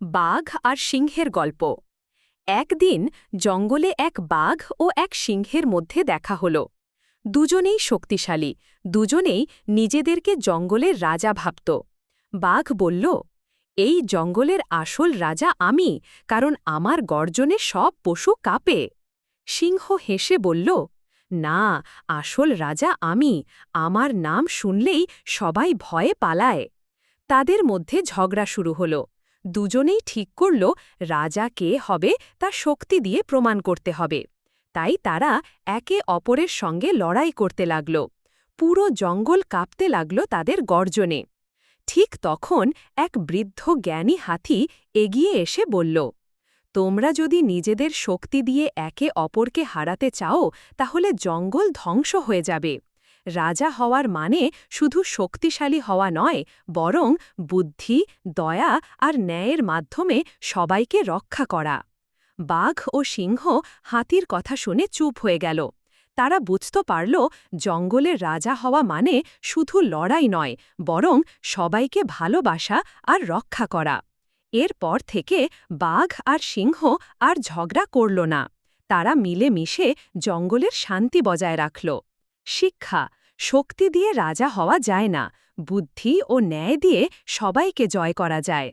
বাঘ আর সিংহের গল্প। একদিন জঙ্গলে এক বাঘ ও এক সিংহের মধ্যে দেখা হল। দুজনেই শক্তিশালী, দুজনেই নিজেদেরকে জঙ্গলের রাজা ভাবত। বাঘ বলল, এই জঙ্গলের আসল রাজা আমি, কারণ আমার গর্জনে সব পশু কাঁপে। সিংহ হেসে বলল, না, আসল রাজা আমি, আমার নাম শুনলেই সবাই ভয়ে পালায়। তাদের মধ্যে ঝগড়া শুরু হল। দুজনেই ঠিক করল রাজা কে হবে তা শক্তি দিয়ে প্রমাণ করতে হবে। তাই তারা একে অপরের সঙ্গে লড়াই করতে লাগল। পুরো জঙ্গল কাঁপতে লাগল তাদের গর্জনে। ঠিক তখন এক বৃদ্ধ জ্ঞানী হাতি এগিয়ে এসে বলল, তোমরা যদি নিজেদের শক্তি দিয়ে একে অপরকে হারাতে চাও, তাহলে জঙ্গল ধ্বংস হয়ে যাবে। রাজা হওয়ার মানে শুধু শক্তিশালী হওয়া নয়, বরং বুদ্ধি, দয়া আর ন্যায়ের মাধ্যমে সবাইকে রক্ষা করা। বাঘ ও সিংহ হাতির কথা শুনে চুপ হয়ে গেল। তারা বুঝতে পারল জঙ্গলের রাজা হওয়া মানে শুধু লড়াই নয়, বরং সবাইকে ভালোবাসা আর রক্ষা করা। এরপর থেকে বাঘ আর সিংহ আর ঝগড়া করল না। তারা মিলে মিশে জঙ্গলের শান্তি বজায় রাখল। শিক্ষা, শক্তি দিয়ে রাজা হওয়া যায় না। বুদ্ধি ও ন্যায় দিয়ে সবাইকে জয় করা যায়।